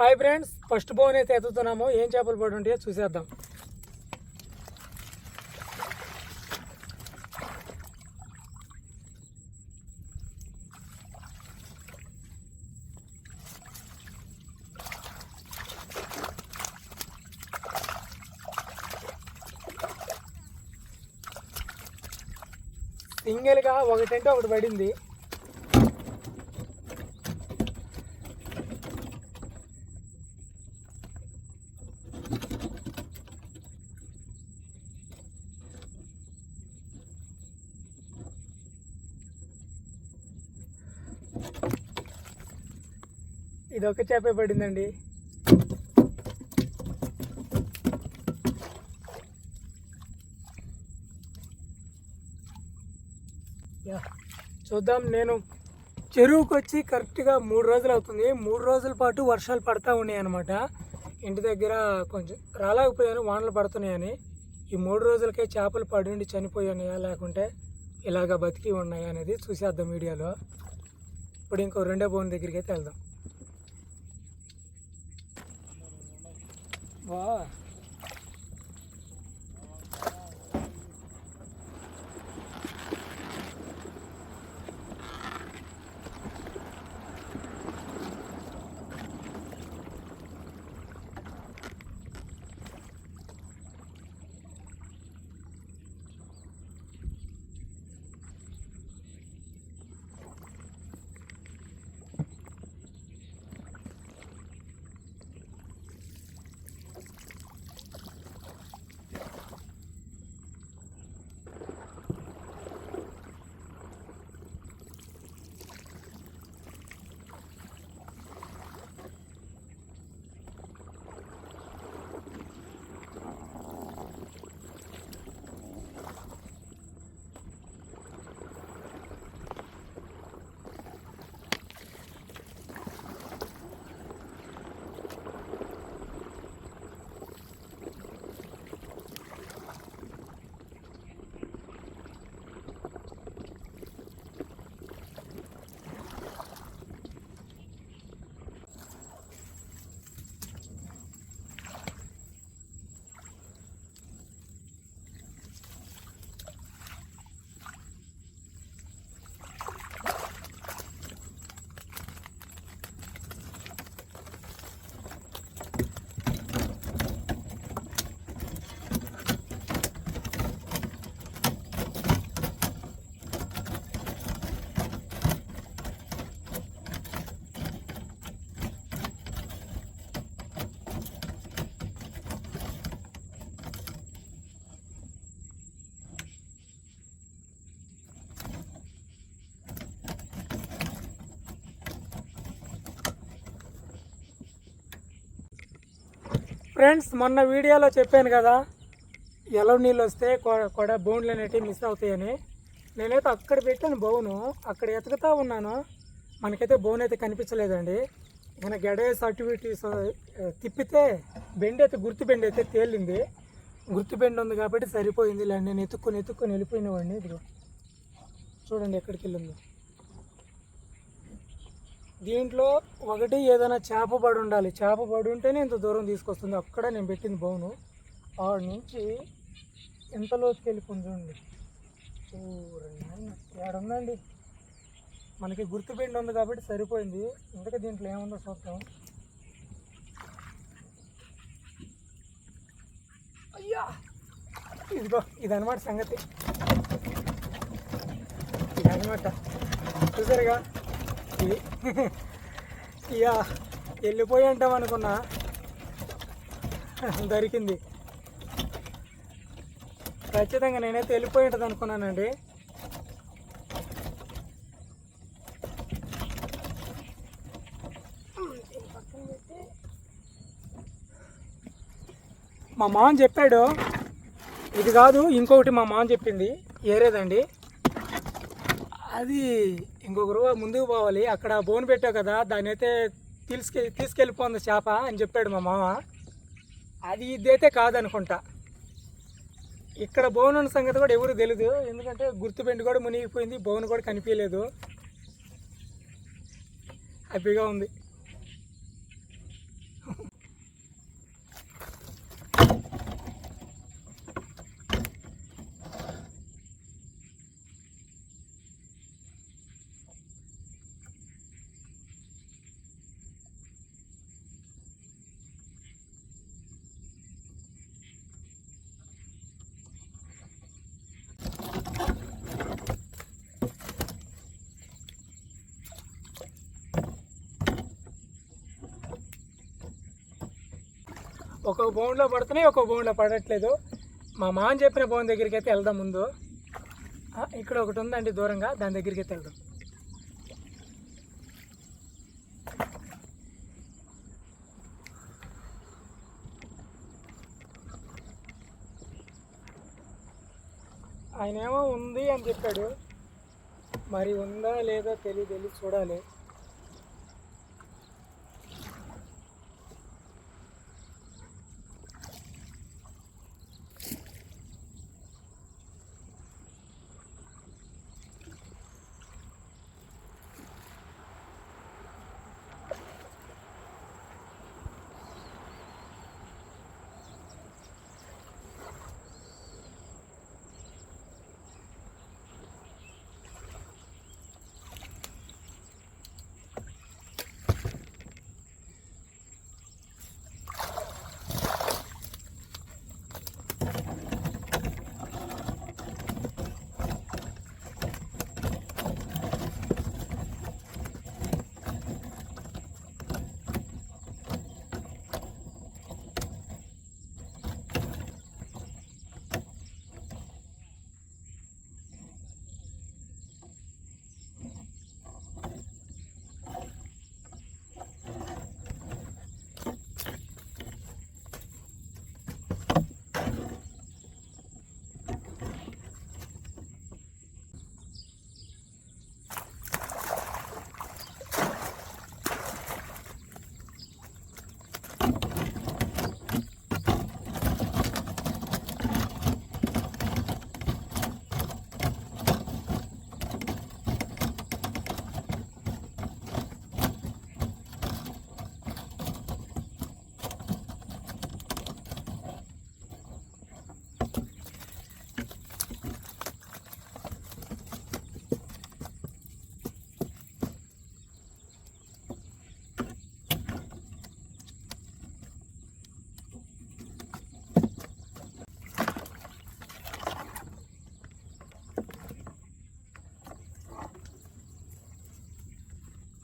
Hi friends first bone అయితే ఎత్తుతున్నాము. ఏం చేపలు పడి ఉంటాయో చూసేద్దాం. సింగిల్గా ఒకటంటే ఒకటి పడింది. ఇది ఒక చేపే పడిందండి. యా, చూద్దాం నేను చెరువుకి వచ్చి కరెక్ట్గా మూడు రోజులు అవుతుంది. మూడు రోజుల పాటు వర్షాలు పడతా ఉన్నాయి అనమాట ఇంటి దగ్గర కొంచెం రాలేకపోయాను వానలు పడుతున్నాయని. ఈ మూడు రోజులకే చేపలు పడి ఉండి చనిపోయాయా లేకుంటే ఇలాగ బతికి ఉన్నాయా అనేది చూసేద్దాం వీడియోలో. ఇప్పుడు ఇంకో రెండో బోన్ దగ్గరికి అయితే వెళ్దాం. 哇。ఫ్రెండ్స్ మొన్న వీడియోలో చెప్పాను కదా ఎలవ నీళ్ళు వస్తే కొడ బోన్లు అనేటివి మిస్ అవుతాయని. నేనైతే అక్కడ పెట్టాను బోను అక్కడ ఎతుకుతా ఉన్నాను. మనకైతే బోన్ అయితే కనిపించలేదండి. ఇక గడేస్ యాక్టివిటీస్ తిప్పితే బెండ్ అయితే గుర్తు బెండ్ అయితే తేలింది. గుర్తు బెండ్ ఉంది కాబట్టి సరిపోయింది. లేదు నేను ఎత్తుక్కొని ఎత్తుక్కొని వెళ్ళిపోయినవాడిని ఇప్పుడు చూడండి ఎక్కడికి వెళ్ళిందో. దీంట్లో ఒకటి ఏదైనా చేప పడి ఉండాలి. చేప పడి ఉంటేనే ఇంత దూరం తీసుకొస్తుంది. అక్కడ నేను పెట్టింది బౌను. ఆడ నుంచి ఎంత లోతుకి వెళ్ళిపోయింది చూడండి. ఏడుందండి. మనకి గుర్తుపెండి ఉంది కాబట్టి సరిపోయింది. ఇంతకీ దీంట్లో ఏముందో చూద్దాం. అయ్యా! ఇదిగో ఇదనమాట సంగతి. ఇదనమాట చూసారుగా? వచ్చి ఇక వెళ్ళిపోయి అంటాం అనుకున్నా. దొరికింది. ఖచ్చితంగా నేనైతే వెళ్ళిపోయి ఉంటుంది అనుకున్నానండి. మా మామ చెప్పాడు ఇది కాదు ఇంకొకటి మా మామ చెప్పింది ఏరేదండి? అది ఇంకొక రోజు ముందుకు పోవాలి. అక్కడ బోన్ పెట్టావు కదా దాన్ని అయితే తీసుకెళ్ళి తీసుకెళ్ళిపోంది చేప అని చెప్పాడు మా మామ. అది ఇదైతే కాదనుకుంటా. ఇక్కడ బోన్ ఉన్న సంగతి కూడా ఎవరు తెలియదు ఎందుకంటే గుర్తుపెండి కూడా మునిగిపోయింది బోన్ కూడా కనిపించలేదు. హ్యాపీగా ఉంది. ఒక్కొక్క బౌండ్లో పడుతున్నాయి ఒక్కొక్క బౌండ్లో పడట్లేదు. మా మామ చెప్పిన బోన్ దగ్గరికి అయితే వెళ్దాం ముందు. ఇక్కడ ఒకటి ఉందండి దూరంగా దాని దగ్గరికి అయితే వెళ్దాం. ఆయన ఏమో ఉంది అని చెప్పాడు. మరి ఉందా లేదా తెలియదు చూడాలి.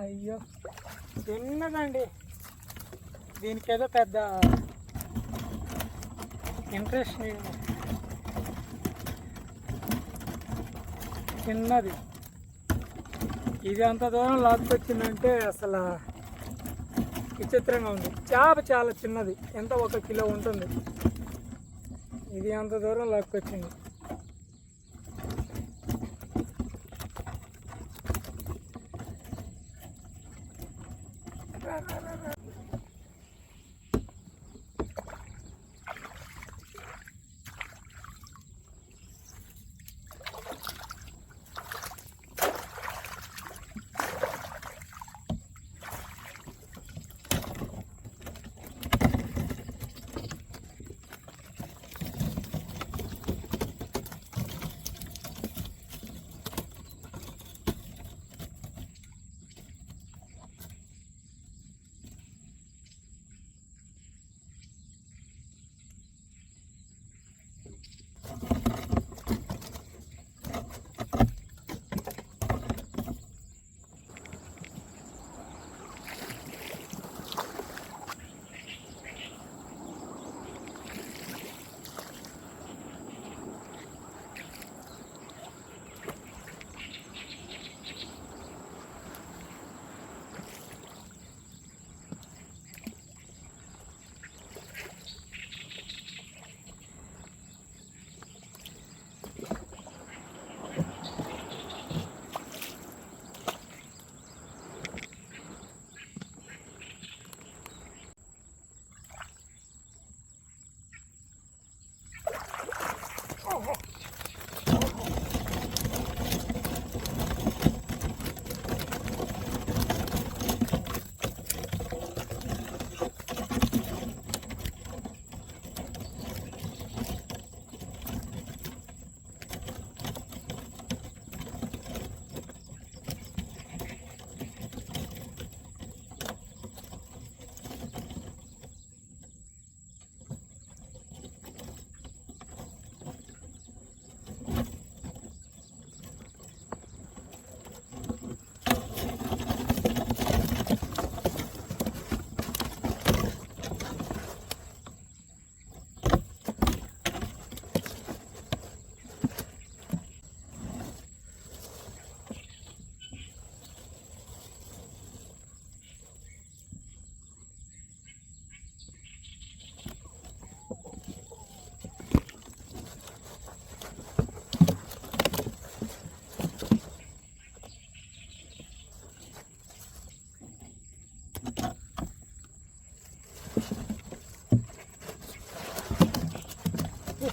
అయ్యో చిన్నదండి దీనికి ఏదో పెద్ద ఇంట్రెస్ట్ నేను చిన్నది. ఇది అంత దూరం లాక్కొచ్చిందంటే అసలు విచిత్రంగా ఉంది. చేప చాలా చిన్నది. ఎంత? ఒక కిలో ఉంటుంది. ఇది అంత దూరం లాక్కొచ్చింది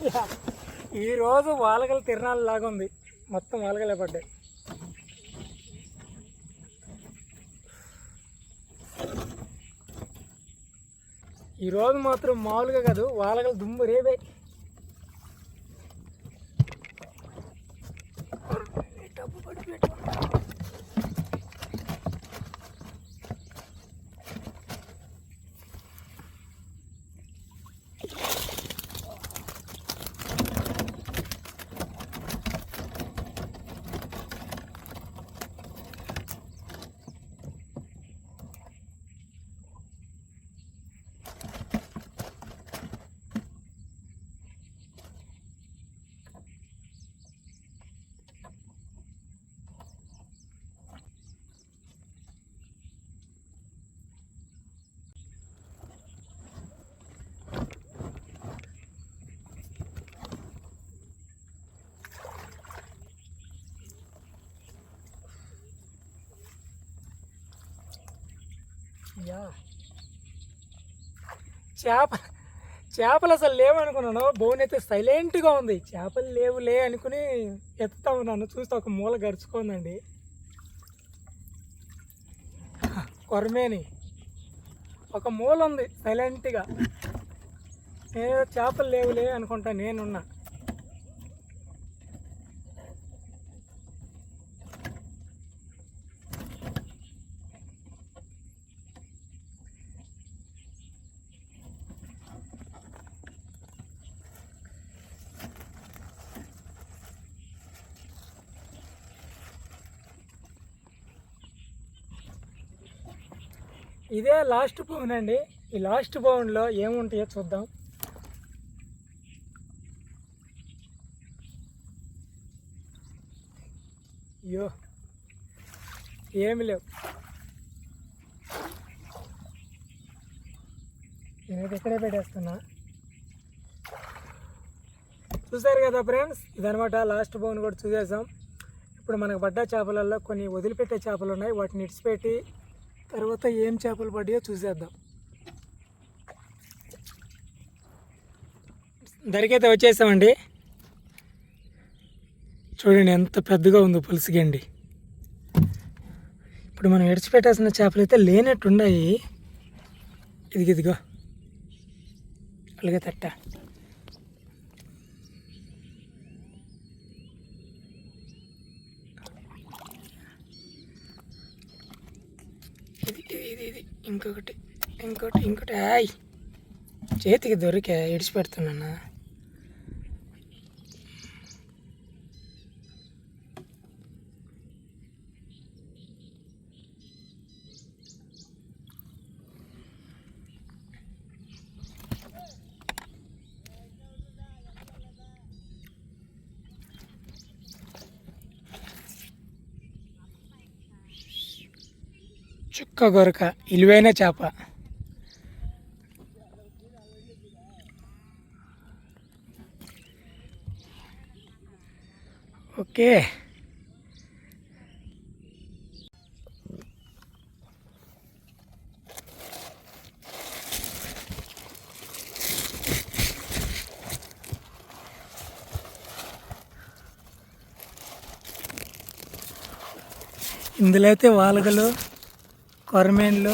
ఈరోజు వాలగల తిరణాలు లాగా ఉంది మొత్తం వాలగలే పడ్డాయి. ఈరోజు మాత్రం మామూలుగా కాదు వాలగల దుమ్ము రేవే అయ్యా. చేప చేపలు అసలు లేవనుకున్నాను. బోన్ అయితే సైలెంట్గా ఉంది. చేపలు లేవులే అనుకుని ఎత్తుతా ఉన్నాను. చూస్తే ఒక మూల గడుచుకుందండి కొరమేని. ఒక మూల ఉంది సైలెంట్గా. నేను చేపలు లేవులే అనుకుంటా నేనున్నా. ఇదే లాస్ట్ బౌన్ అండి. ఈ లాస్ట్ బౌన్లో ఏముంటాయో చూద్దాం. అయ్యో ఏమి లేవు. నేనైతే ఇక్కడే పెట్టేస్తున్నా. చూసారు కదా ఫ్రెండ్స్ ఇదనమాట లాస్ట్ బౌన్ కూడా చూసేసాం. ఇప్పుడు మనకు పడ్డ చేపలలో కొన్ని వదిలిపెట్టే చేపలు ఉన్నాయి. వాటిని ఇడిచిపెట్టి తర్వాత ఏం చేపలు పడ్డాయో చూసేద్దాం. దరికైతే వచ్చేసామండి. చూడండి ఎంత పెద్దగా ఉందో పులుసుగండి ఇప్పుడు మనం విడిచిపెట్టాల్సిన చేపలు అయితే లేనట్టు ఉన్నాయి. అలాగే తట్ట ఇది ఇది ఇది ఇది ఇంకొకటి ఇంకోటి ఇంకోటి హాయ్ చేతికి దొరికే ఇడిచిపెడుతున్నా చుక్క గొరక ఇలువైన చేప. ఓకే. ఇందులో అయితే వాళ్ళగలు కొరమేన్లు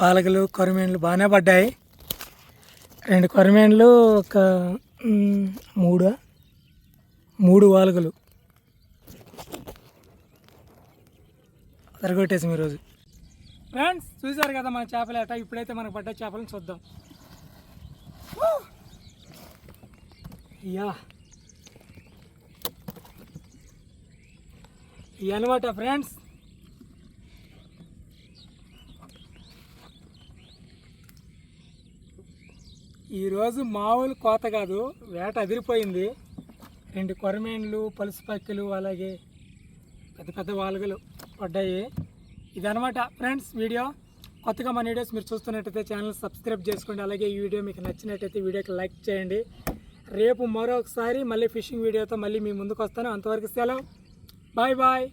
వాలగలు కొరమేన్లు బాగానే పడ్డాయి. రెండు కొరమేన్లు ఒక మూడు మూడు వాలుగలు సరిగొట్టేసాం ఈరోజు. ఫ్రెండ్స్ చూసారు కదా మన చేపలు అట ఇప్పుడైతే మనకు పడ్డ చేపలను చూద్దాం. యా. ఇవి అనమాట ఫ్రెండ్స్? ఈరోజు మామూలు కోత కాదు వేట అదిరిపోయింది. రెండు కొరమేండ్లు పలుసు పక్కలు అలాగే పెద్ద పెద్ద వాలుగలు పడ్డాయి. ఇదనమాట ఫ్రెండ్స్ వీడియో. కొత్తగా మన వీడియోస్ మీరు చూస్తున్నట్టయితే ఛానల్ సబ్స్క్రైబ్ చేసుకోండి. అలాగే ఈ వీడియో మీకు నచ్చినట్టయితే వీడియోకి లైక్ చేయండి. రేపు మరొకసారి మళ్ళీ ఫిషింగ్ వీడియోతో మళ్ళీ మీ ముందుకు వస్తాను. అంతవరకు సెలవు. Bye bye